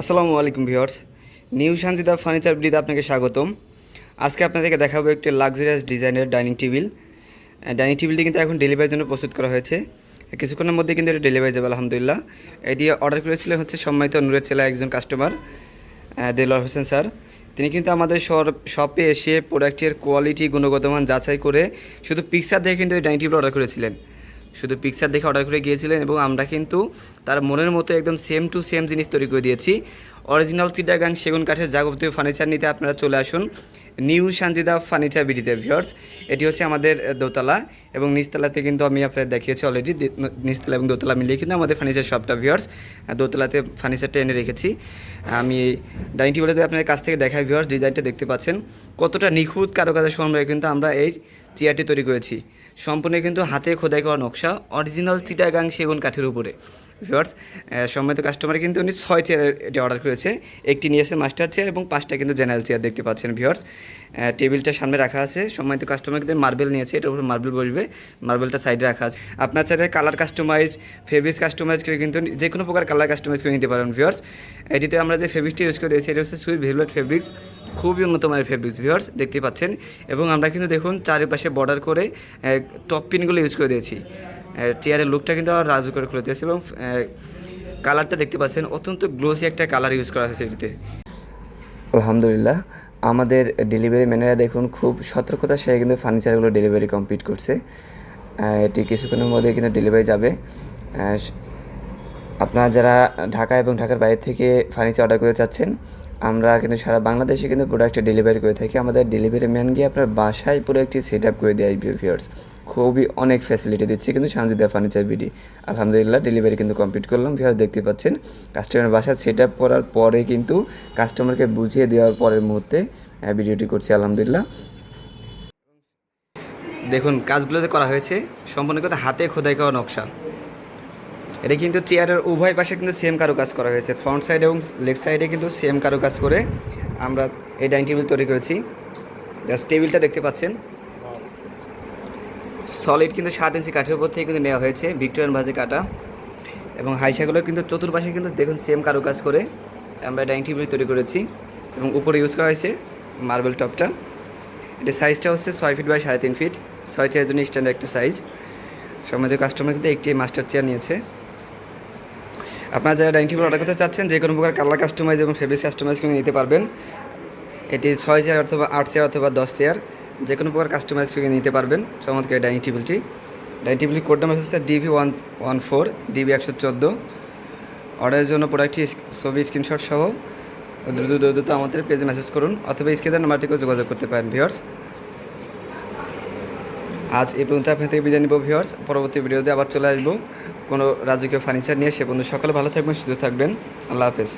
আসসালামু আলাইকুম viewers. New Shantida furniture বিডিতে আপনাকে স্বাগতম। আজকে আপনাদেরকে দেখাবো একটি লাক্সারিয়াস ডিজাইনের ডাইনিং টেবিল। ডাইনিং টেবিলটি কিন্তু এখন ডেলিভারির জন্য প্রস্তুত করা হয়েছে। কিছুক্ষণের মধ্যে কিন্তু এটা ডেলিভারি যাবে, আলহামদুলিল্লাহ। এটি অর্ডার করেছিলেন হচ্ছে সম্মানিত নূরের ছেলে একজন কাস্টমার দেলোয়ার হোসেন স্যার। তিনি কিন্তু আমাদের শপে এসে প্রোডাক্টের কোয়ালিটি গুণগত মান যাচাই করে শুধু পিকচার দেখে কিন্তু এই ডাইনিং টেবিল অর্ডার করেছিলেন। শুধু পিকচার দেখে অর্ডার করে গিয়েছিলেন এবং আমরা কিন্তু তার মনের মতো একদম সেম টু সেম জিনিস তৈরি করে দিয়েছি। অরিজিনাল চিটাগাং সেগুন কাঠের যাবতীয় ফার্নিচার নিতে আপনারা চলে আসুন। নিউ সানজিদা ফার্নিচার বিডিতে ভিওর্স এটি হচ্ছে আমাদের দোতলা এবং নিচতলাতে কিন্তু আমি আপনাদের দেখিয়েছি অলরেডি নিচতলা এবং দোতলা মিলিয়ে কিন্তু আমাদের ফার্নিচার শপটা ভিওর্স দোতলাতে ফার্নিচারটা এনে রেখেছি। আমি ডাইনিং টেবিলতে আপনাদের কাছ থেকে দেখাই ভিওর্স ডিজাইনটা দেখতে পাচ্ছেন। কতটা নিখুঁত কারুকাজের সমন্বয়ে কিন্তু আমরা এই চেয়ারটি তৈরি করেছি। সম্পূর্ণ কিন্তু হাতে খোদাই করা নকশা অরিজিনাল চিটাগাং সেগুন কাঠের উপরে। ভিওয়ার্স সম্মিত কাস্টমার কিন্তু উনি ছয় চেয়ার এটি অর্ডার করেছে। একটি নিয়েছে মাস্টার চেয়ার এবং পাঁচটা কিন্তু জেনারেল চেয়ার দেখতে পাচ্ছেন ভিওয়ার্স টেবিলটা সামনে রাখা আছে। সম্মানিত কাস্টমার কিন্তু মার্বেল নিয়েছে এটার উপরে মার্বেল বসবে। মার্বেলটা সাইডে রাখা আছে। আপনার চাইলে কালার কাস্টমাইজ ফেব্রিক্স কাস্টমাইজ করে কিন্তু যে কোনো প্রকার কালার কাস্টমাইজ করে নিতে পারেন ভিওয়ার্স এটিতে আমরা যে ফেব্রিক্সটি ইউজ করে দিয়েছি, এটা হচ্ছে সুইট ভেলভেট ফেব্রিক্স খুবই উন্নত মানের ফেব্রিক্স ভিওয়ার্স দেখতে পাচ্ছেন। এবং আমরা কিন্তু দেখুন, চারিপাশে বর্ডার করে টপ পিনগুলো ইউজ করে দিয়েছি। চেয়ারের লুকটা কিন্তু আবার রাজু করে খুলে দিয়েছে এবং কালারটা দেখতে পাচ্ছেন, অত্যন্ত গ্লোসি একটা কালার ইউজ করা হয়েছে এটিতে। আলহামদুলিল্লাহ, আমাদের ডেলিভারি ম্যানেরা দেখুন, খুব সতর্কতার সাথে কিন্তু ফার্নিচারগুলো ডেলিভারি কমপ্লিট করছে। এটি কিছুক্ষণের মধ্যে কিন্তু ডেলিভারি যাবে। আপনারা যারা ঢাকা এবং ঢাকার বাইরে থেকে ফার্নিচার অর্ডার করতে চাচ্ছেন, আমরা কিন্তু সারা বাংলাদেশে কিন্তু প্রোডাক্টটা ডেলিভারি করে থাকি। আমাদের ডেলিভারি ম্যান গিয়ে আপনার বাসায় পুরো একটি সেট আপ করে দেয় ভিউয়ার্স খুবই অনেক ফ্যাসিলিটি দিচ্ছে কিন্তু সানজিদা ফার্নিচার বিডি আলহামদুলিল্লাহ ডেলিভারি কিন্তু কমপ্লিট করলাম। ভিউয়ার্স দেখতে পাচ্ছেন কাস্টমার বাসা সেট আপ করার পরে কিন্তু কাস্টমারকে বুঝিয়ে দেওয়ার পরের মুহূর্তে ভিডিওটি করছি, আলহামদুলিল্লাহ। দেখুন, কাজগুলোতে করা হয়েছে। সম্পূর্ণ কথা হাতে খোদাই করা নকশা। এটা কিন্তু চেয়ারের উভয় পাশে কিন্তু সেম কারও কাজ করা হয়েছে। ফ্রন্ট সাইড এবং লেগ সাইডে কিন্তু সেম কারও কাজ করে আমরা এই ডাইনিং টেবিল তৈরি করেছি। জাস্ট টেবিলটা দেখতে পাচ্ছেন। সলিড কিন্তু সাত ইঞ্চি কাঠের উপর থেকে কিন্তু নেওয়া হয়েছে ভিক্টোরিয়ান ভাজে কাটা। এবং হাইসাগুলো কিন্তু চতুর্পাশে কিন্তু দেখুন সেম কারও কাজ করে আমরা ডাইনিং টেবিল তৈরি করেছি এবং উপরে ইউজ করা হয়েছে মার্বেল টপটা এটা সাইজটা হচ্ছে ছয় ফিট বাই সাড়ে তিন ফিট ছয় চেয়ার জন্য স্ট্যান্ডার্ড একটা সাইজ সম্বন্ধে কাস্টমার কিন্তু একটি মাস্টার চেয়ার নিয়েছে। আপনারা যারা ডাইনিং টেবিল অর্ডার করতে চাচ্ছেন, যে কোনো প্রকার কালার কাস্টমাইজ এবং ফেব্রিক কাস্টমাইজ করে নিতে পারবেন। এটি ছয় চেয়ার অথবা আট চেয়ার অথবা দশ চেয়ার যে কোনো প্রকার কাস্টমাইজ করে নিতে পারবেন। চমৎকার ডাইনিং টেবিলটি ডাইনিং টেবিলটি কোড নাম্বার হচ্ছে DV one one four DB একশো চোদ্দ অর্ডারের জন্য প্রোডাক্টটি ছবি স্ক্রিনশট সহ দ্রুত দ্রুত আমাদের পেজে মেসেজ করুন অথবা স্ক্রিনের নাম্বারটিকেও যোগাযোগ করতে পারেন ভিওর্স আজ এই পর্যন্ত আপনার থেকে বিদায় নিব ভিওর্স পরবর্তী ভিডিওতে আবার চলে আসব। কোনো রাজকীয় ফার্নিচার নিয়ে। সে পর্যন্ত সকালে ভালো থাকবেন, সুস্থ থাকবেন। আল্লাহ হাফেজ।